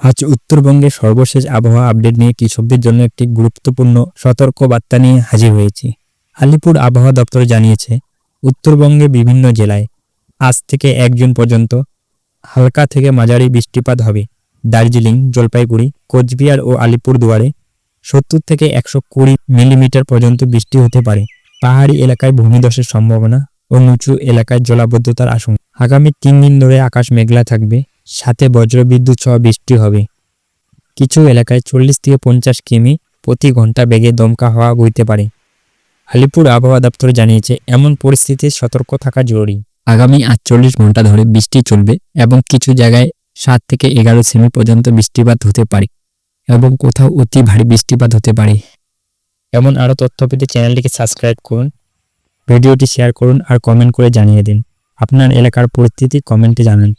আজ উত্তরবঙ্গে সর্বশেষ আবহাওয়া আপডেট নিয়ে কৃষকদের জন্য একটি গুরুত্বপূর্ণ সতর্ক বার্তা নিয়ে হাজির হয়েছি। আলিপুর আবহাওয়া দপ্তর জানিয়েছে, উত্তরবঙ্গে বিভিন্ন জেলায় আজ থেকে এক জুন পর্যন্ত হালকা থেকে মাঝারি বৃষ্টিপাত হবে। দার্জিলিং, জলপাইগুড়ি, কোচবিহার ও আলিপুরদুয়ারে সত্তর থেকে একশো কুড়ি মিলিমিটার পর্যন্ত বৃষ্টি হতে পারে। পাহাড়ি এলাকায় ভূমিধসের সম্ভাবনা ও নিচু এলাকায় জলাবদ্ধতার আশঙ্কা। আগামী তিন দিন ধরে আকাশ মেঘলা থাকবে। সাথে বজ্রবিদ্যুৎ সহ বৃষ্টি হবে। কিছু এলাকায় চল্লিশ থেকে পঞ্চাশ কিমি প্রতি ঘণ্টা বেগে দমকা হওয়া বইতে পারে। আলিপুর আবহাওয়া দপ্তর জানিয়েছে, এমন পরিস্থিতিতে সতর্ক থাকা জরুরি। আগামী আটচল্লিশ ঘণ্টা ধরে বৃষ্টি চলবে এবং কিছু জায়গায় সাত থেকে এগারো সেমি পর্যন্ত বৃষ্টিপাত হতে পারে এবং কোথাও অতি ভারী বৃষ্টিপাত হতে পারে। এমন আরও তথ্য পেতে চ্যানেলটিকে সাবস্ক্রাইব করুন, ভিডিওটি শেয়ার করুন আর কমেন্ট করে জানিয়ে দিন। আপনার এলাকার পরিস্থিতি কমেন্টে জানান।